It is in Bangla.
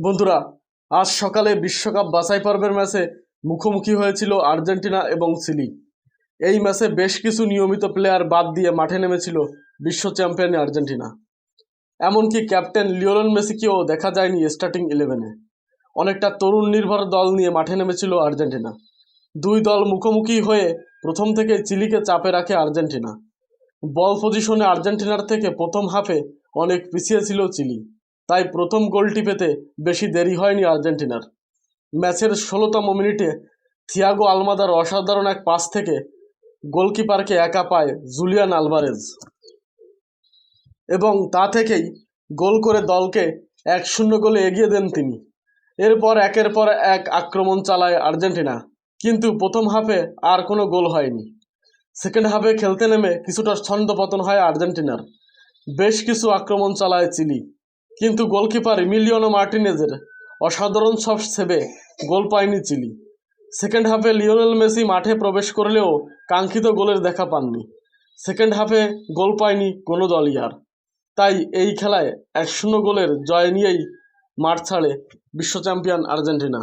বন্ধুরা, আজ সকালে বিশ্বকাপ বাছাই পর্বের ম্যাচে মুখোমুখি হয়েছিল আর্জেন্টিনা এবং চিলি এই ম্যাচে বেশ কিছু নিয়মিত প্লেয়ার বাদ দিয়ে মাঠে নেমেছিল বিশ্ব চ্যাম্পিয়ন আর্জেন্টিনা। এমনকি ক্যাপ্টেন লিওনেল মেসিকেও দেখা যায়নি স্টার্টিং ইলেভেনে। অনেকটা তরুণ নির্ভর দল নিয়ে মাঠে নেমেছিল আর্জেন্টিনা। দুই দল মুখোমুখি হয়ে প্রথম থেকে চিলিকে চাপে রাখে আর্জেন্টিনা। বল পজিশনে আর্জেন্টিনার থেকে প্রথম হাফে অনেক পিছিয়ে ছিল চিলি। তাই প্রথম গোলটি পেতে বেশি দেরি হয়নি আর্জেন্টিনার। ম্যাচের ষোলোতম মিনিটে থিয়াগো আলমাদার অসাধারণ এক পাস থেকে গোলকিপারকে একা পায় জুলিয়ান আলভারেজ। এবং তা থেকেই গোল করে দলকে এক শূন্য গোলে এগিয়ে দেন তিনি। এরপর একের পর এক আক্রমণ চালায় আর্জেন্টিনা, কিন্তু প্রথম হাফে আর কোনো গোল হয়নি। সেকেন্ড হাফে খেলতে নেমে কিছুটা ছন্দপতন হয় আর্জেন্টিনার। বেশ কিছু আক্রমণ চালায় চিলি। কিন্তু গোলকিপার মিলিয়নো মার্টিনেজের অসাধারণ সব সেবে গোল পায়নি চিলি। সেকেন্ড হাফে লিওনেল মেসি মাঠে প্রবেশ করলেও কাঙ্ক্ষিত গোলের দেখা পাননি। সেকেন্ড হাফে গোল পায়নি কোনো দলই আর। তাই এই খেলায় এক শূন্য গোলের জয় নিয়েই মাঠ ছাড়ে বিশ্ব চ্যাম্পিয়ন আর্জেন্টিনা।